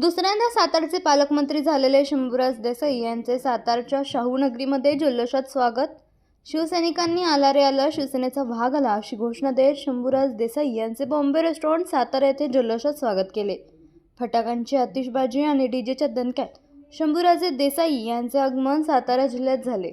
दुसऱ्यांदा सातारचे पालकमंत्री झालेले शंभूराज देसाई यांचे सातारच्या शाहूनगरीमध्ये जल्लोषात स्वागत. शिवसैनिकांनी आला रे आला शिवसेनेचा भाग आला अशी घोषणा देत शंभूराज देसाई यांचे बॉम्बे रेस्टॉरंट सातारा येथे जल्लोषात स्वागत केले. फटाक्यांची आतिषबाजी आणि डीजेच्या दणक्यात शंभूराजे देसाई यांचे आगमन सातारा जिल्ह्यात झाले.